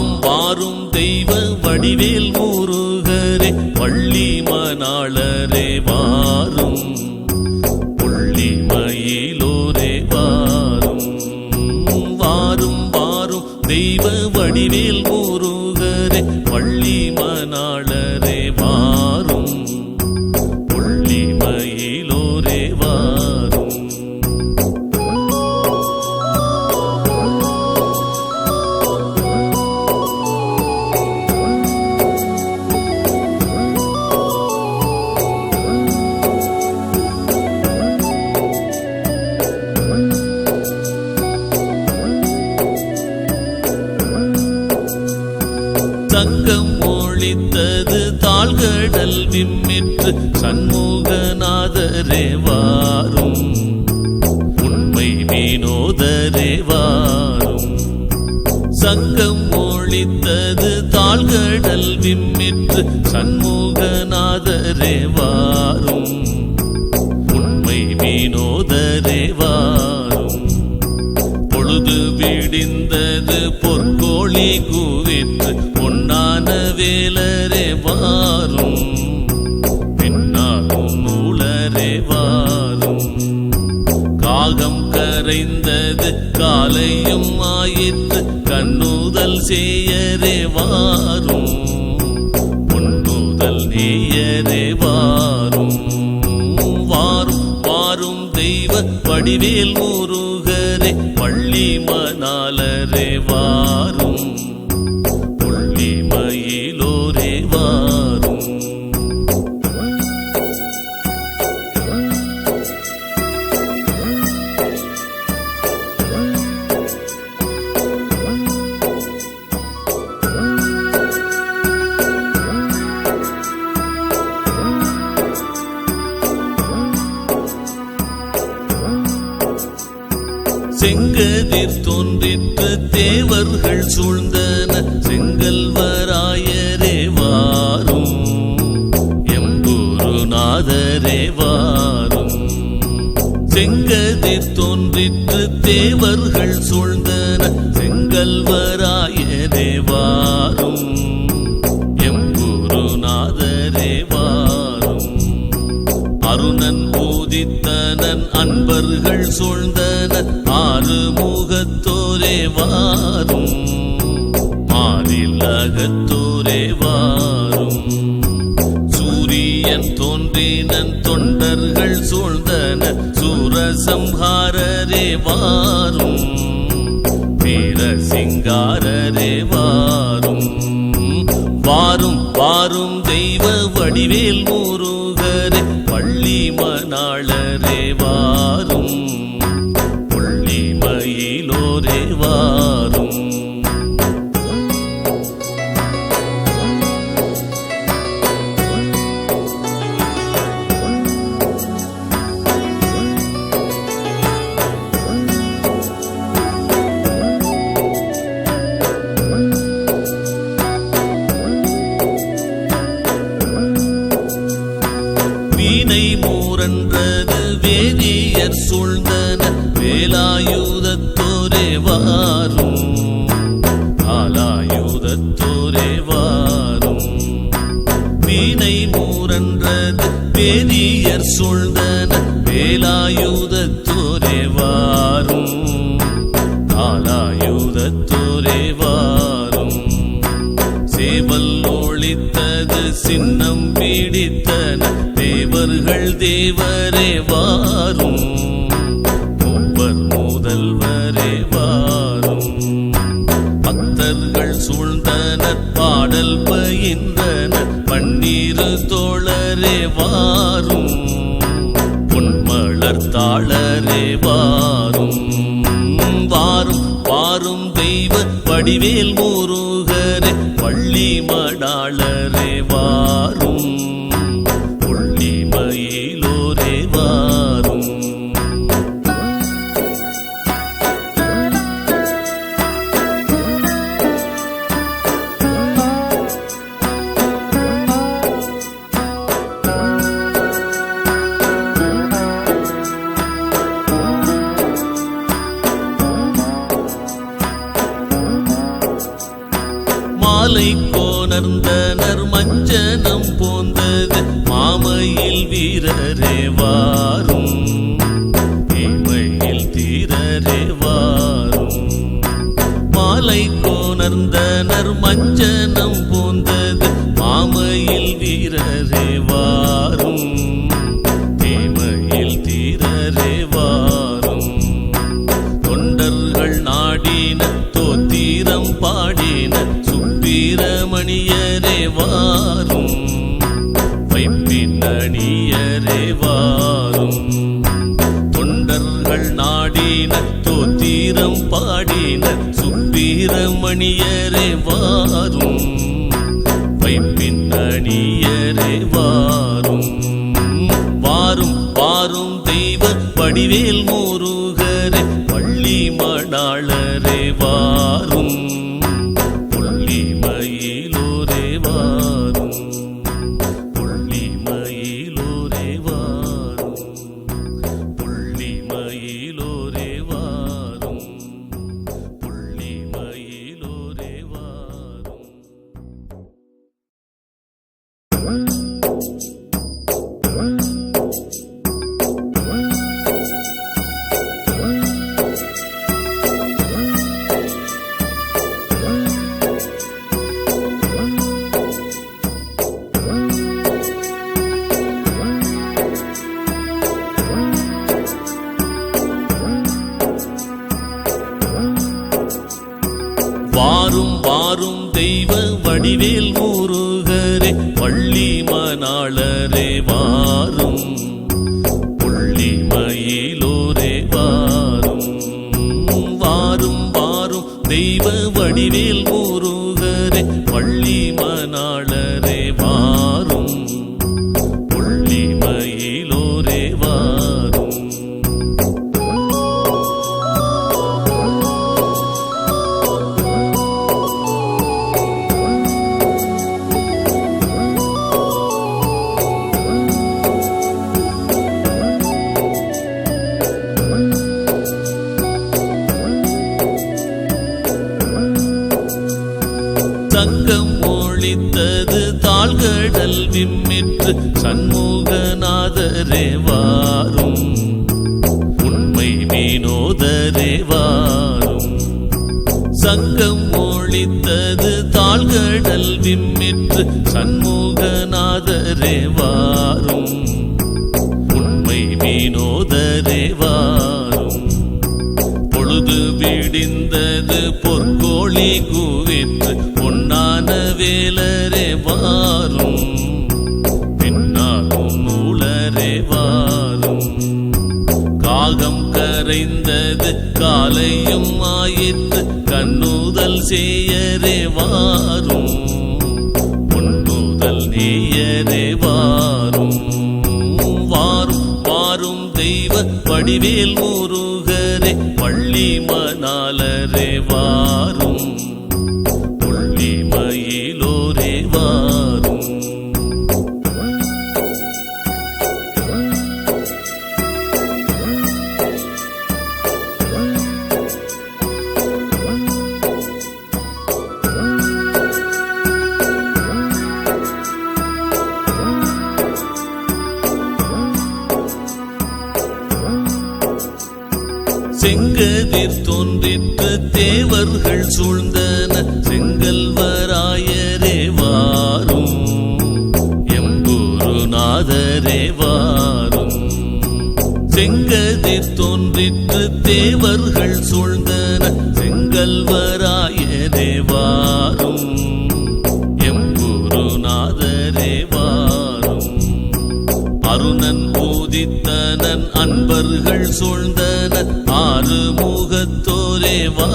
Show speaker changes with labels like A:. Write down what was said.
A: ஆறும் வாரும் தெய்வ வடிவேல் முருகரே பள்ளி மணாளரே வாரும். புள்ளி மயிலோரே வாரும். வாரும் வாரும் தெய்வ வடிவேல் ஒழித்தது விம்மிற்று சண்முகநாதரே வாரும். உண்மை வினோதரே வாரும். சங்கம் ஒழித்தது தாழ்கடல் விம்மிற்று சண்முகநாதரே வாரும். கழிந்தது காலையும் ஆயிற்று கண்ணுதல் செய்யரே வாரும். பொன்னுதல் நேயரே வாரும். வாரும் வாரும் தெய்வ வடிவேல் முருகரே பள்ளி மணாலரே வா செங்கதிர் தோன்றிற்று தேவர்கள் சூழ்ந்தன. செங்கல் வராயரே வாரும். எம்பூருநாதரே வாரும். செங்கதிர் தோன்றிற்று தேவர்கள் சூழ்ந்தன. செங்கல் வராயரே வாரும். தன் அன்பர்கள் சூழ்ந்தன ஆறு முகத்தோரே வாரும். மாறில் அகத்தோரே வாரும். சூரியன் தோன்றினன் தொண்டர்கள் சூழ்ந்தன சூரசம்ஹாரரே வாரும். வீர சிங்காரரே வாரும். வாரும் வாரும் தெய்வ வடிவேல் முருகரே வீணை மூரன்றது வேதியர் சூழ்ந்தன வேலாயுதத்தோரே வாரும். ஆலாயுதத்தோரே வாரும். வீணை மூரன்றது வேதியர் சூழ்ந்தன வேலாயுதத்தோரே வாரும். ஆலாயுதத்தோரே வாரும். சேவல் ஒழித்தது சின்னம் பிடித்தன தேவர்கள் தேவரே வாரும். மூவர் முதல்வரே வாரும். பக்தர்கள் சூழ்ந்தனர் பாடல் பயின்றனர் பன்னீரு தோழரே வாரும். பொன்மலர் தாளரே வாரும். வாரும் வாரும் தெய்வ வடிவேல் முருகரே பள்ளி மடாளரே வாரும். வாரும் வைப்பின் அணியரே வாரும் வாரும் வாரும் தெய்வ படிவேல் மூ வாரும் வாரும் தெய்வ வடிவேல் முருகரே பள்ளி மணாளரே வாரும். புள்ளி மயிலோரே வாரும். வாரும் வாரும் தெய்வ வடிவேல் முருகரே சண்முகநாதரே வாரும். உண்மை வினோதரே வாரும். சங்கம் ஒழித்தது தாழ்கடல் விம்மிற்று சண்முகநாதரே வாரும். உண்மை வினோதரே வாரும். பொழுது விடிந்தது பொற்கோழி கூவிற்று பொன்னான வேலரே வாரும். காலையும் ஆயிற்று கண்ணுதல் செய்யரே வாரும். பொன்னுதல் நேயரே வாரும். வாரும் வாரும் தெய்வ வடிவேல் முருகரே பள்ளி மணாலரே கதிர் தோன்றிற்று தேவர்கள் சூழ்ந்தன. செங்கல் வராயரே வாரும். எம்பூருநாதரே வாரும். செங்கதிர் தோன்றிற்று தேவர்கள் சூழ்ந்தன. செங்கல் வராயரே வாரும். எம்பூருநாதரே வாரும். அருணன் போதித்தனன் அன்பர்கள் சூழ்ந்தன. ஆறு முகத்தோரே வா.